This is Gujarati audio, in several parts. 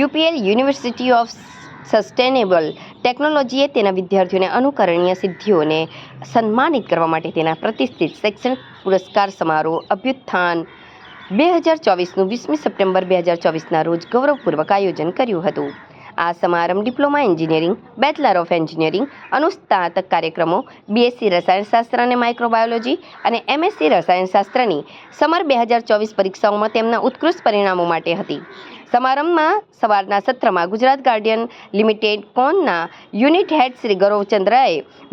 યુપીએલ યુનિવર્સિટી ઓફ સસ્ટેનેબલ ટેકનોલોજીએ તેના વિદ્યાર્થીઓને અનુકરણીય સિદ્ધિઓને સન્માનિત કરવા માટે તેના પ્રતિષ્ઠિત શૈક્ષણિક પુરસ્કાર સમારોહ અભ્યુત્થાન બે હજાર ચોવીસનું વીસમી સપ્ટેમ્બર બે હજાર ચોવીસના રોજ ગૌરવપૂર્વક આયોજન કર્યું હતું. આ સમારંભ diploma engineering, bachelor of engineering, અનુસ્નાતક કાર્યક્રમો બીએસસી રસાયણશાસ્ત્ર અને માઇક્રોબાયોલોજી અને એમએસસી રસાયણશાસ્ત્રની સમર બે હજાર ચોવીસ પરીક્ષાઓમાં તેમના ઉત્કૃષ્ટ પરિણામો માટે હતી. સમારંભમાં સવારના સત્રમાં ગુજરાત ગાર્ડિયન લિમિટેડ કોનના યુનિટ હેડ શ્રી ગૌરવચંદ્રએ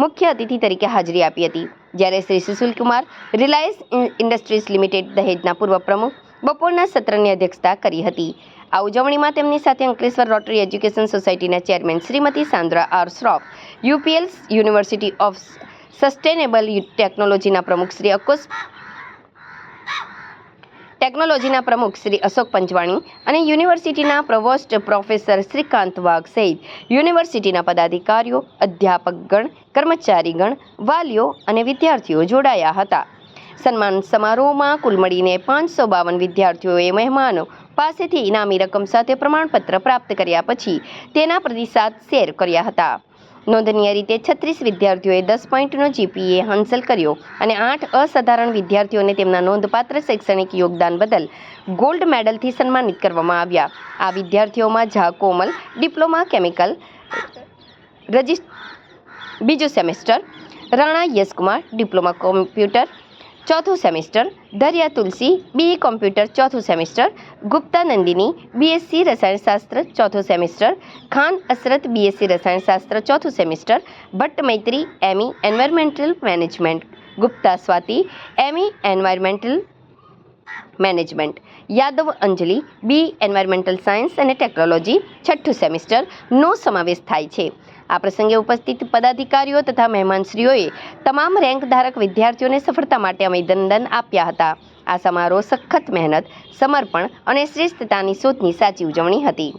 મુખ્ય અતિથિ તરીકે હાજરી આપી હતી. જ્યારે Shri Sushilkumar Reliance Industries Limited દહેજના પૂર્વ પ્રમુખ બપોરના સત્રની અધ્યક્ષતા કરી હતી. આ ઉજવણીમાં તેમની સાથે અંકલેશ્વર રોટરી એજ્યુકેશન સોસાયટીના chairman Shrimati Sandra R Shroff UPL university of sustainable ટેકનોલોજીના પ્રમુખ શ્રી અકુશ ટેકનોલોજીના પ્રમુખ શ્રી અશોક પંચવાણી અને યુનિવર્સિટીના પ્રવોસ્ટ પ્રોફેસર શ્રીકાંત વાઘ સહિત યુનિવર્સિટીના પદાધિકારીઓ, અધ્યાપકગણ, કર્મચારીગણ, વાલીઓ અને વિદ્યાર્થીઓ જોડાયા હતા. સન્માન સમારોહમાં કુલ મળીને પાંચસો બાવન વિદ્યાર્થીઓએ મહેમાનો પાસેથી ઇનામી રકમ સાથે પ્રમાણપત્ર પ્રાપ્ત કર્યા પછી તેના પ્રતિસાદ શેર કર્યા હતા. નોંધનીય રીતે છત્રીસ વિદ્યાર્થીઓએ દસ પોઈન્ટનો જીપીએ હાંસલ કર્યો અને આઠ અસાધારણ વિદ્યાર્થીઓને તેમના નોંધપાત્ર શૈક્ષણિક યોગદાન બદલ ગોલ્ડ મેડલથી સન્માનિત કરવામાં આવ્યા. આ વિદ્યાર્થીઓમાં ઝા કોમલ, ડિપ્લોમા કેમિકલ, રજિસ્ટ, બીજું semester, Rana Yashkumar, diploma computer ચોથું semester, Dariya Tulsi BE computer, ચોથું સેમિસ્ટર, ગુપ્તા નંદિની બીએસસી રસાયણશાસ્ત્ર, ચોથું સેમિસ્ટર, ખાન અસરત બીએસસી રસાયણશાસ્ત્ર, ચોથું semester Bhatt Maitri ME environmental management Gupta Swati ME environmental management. Yadav Anjali, B, environmental science અને ટેકનોલોજી, છઠ્ઠું સેમિસ્ટર. નો સમાવેશ થાય છે. આ પ્રસંગે ઉપસ્થિત પદાધિકારીઓ તથા મહેમાનશ્રીઓએ તમામ રેન્ક ધારક વિદ્યાર્થીઓને સફળતા માટે અભિનંદન આપ્યા હતા. આ સમારોહ સખત મહેનત, સમર્પણ અને શ્રેષ્ઠતાની શોધની સાચી ઉજવણી હતી.